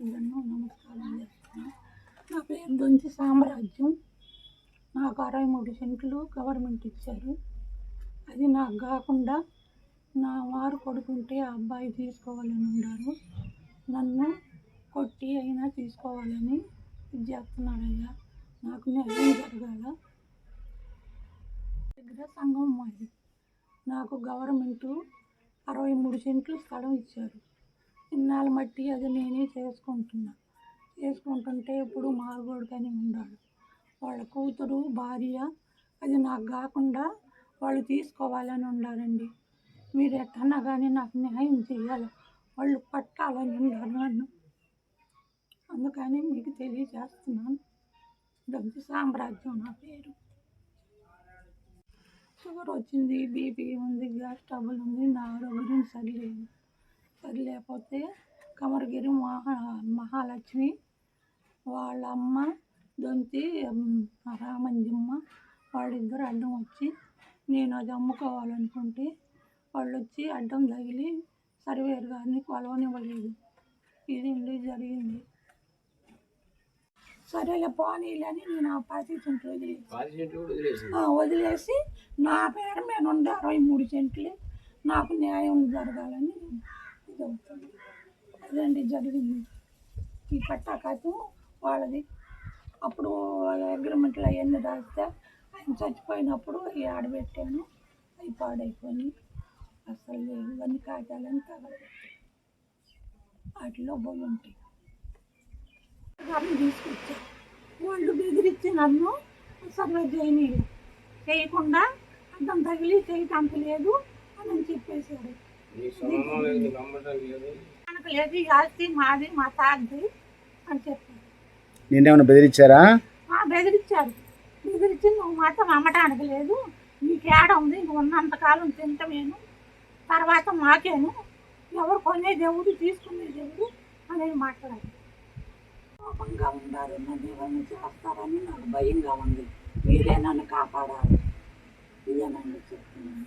ఎన్నో నమస్కారం చేస్తున్నాను నా పేరు దొంచి సామ్రాజ్యం. నాకు అరవై మూడు సెంట్లు గవర్నమెంట్ ఇచ్చారు. అది నాకు కాకుండా నా వారు కొడుకుంటే ఆ అబ్బాయి తీసుకోవాలని ఉన్నారు. నన్ను కొట్టి అయినా తీసుకోవాలని ఇది చేస్తున్నారయ్యా నాకు న్యాయం జరగాల. దగ్గర సంఘం మాది. నాకు గవర్నమెంటు అరవై మూడు సెంట్లు స్థలం ఇచ్చారు. ఇన్నాళ్ళు మట్టి అది నేనే చేసుకుంటున్నా. చేసుకుంటుంటే ఇప్పుడు మారుగోడుకని ఉన్నాడు వాళ్ళ కూతురు భార్య అది నాకు కాకుండా వాళ్ళు తీసుకోవాలని ఉండారండి మీరు ఎట్టన్నా కానీ నాకు న్యాయం చేయాలి. వాళ్ళు పట్టాలని ఉన్నారు నన్ను. అందుకని మీకు తెలియజేస్తున్నాను. దంతి సామ్రాజ్యం నా పేరు. షుగర్ వచ్చింది బీపీ ఉంది గ్యాస్ ట్రబుల్ ఉంది నా ఆరోగ్యం సరిలేదు. సరి లేకపోతే కమరగిరి మహా మహాలక్ష్మి వాళ్ళ అమ్మ దొంతి రామంజమ్మ వాళ్ళిద్దరు అడ్డం వచ్చి నేను అది అమ్ముకోవాలనుకుంటే వాళ్ళు వచ్చి అడ్డం తగిలి సర్వేరు గారిని కొలవనివ్వలేదు. ఇది జరిగింది. సరేలే పోనీలని నేను ఆ పది సెంట్లు వదిలేసి. వదిలేసి నా పేరు మీద ఉండే అరవై మూడు సెంట్లు నాకు న్యాయం జరగాలని ఇది అవుతుంది అదండి జరిగింది. ఈ పట్టా కాదు వాళ్ళది. అప్పుడు అగ్రిమెంట్లు అవన్నీ రాస్తే ఆయన చచ్చిపోయినప్పుడు అవి ఆడబెట్టాను అవి పాడైపోయి అసలు లేవు ఇవన్నీ కాగితాలని తగలబెట్టాను వాటిలో పోయి ఉంటాయి. గారిని తీసుకొచ్చారు వాళ్ళు బెదిరించి నన్ను సర్వే చేయనీయ చేయకుండా అర్థం తగిలి చేయటానికి లేదు అని చెప్పేశారు. మనకు లేదు? ఈ ఆస్తి మాది మా తాగ్ది అని చెప్పారు. నిన్నేమైనా బెదిరించారా? ఆ, బెదిరించారు. బెదిరించి నువ్వు మాత్రం అమ్మటానికి లేదు. నీకు ఏడ ఉంది? నువ్వు ఉన్నంతకాలం తింటమేను. తర్వాత మాకేను. ఎవరు కొనేది ఎవరు తీసుకునేది ఎవరు అనేది మాట్లాడారు కోపంగా ఉండారు నన్ను ఏమైనా చేస్తారని నాకు భయంగా ఉంది. మీరే నన్ను కాపాడాలి. ఇదేనండి చెప్తున్నాను.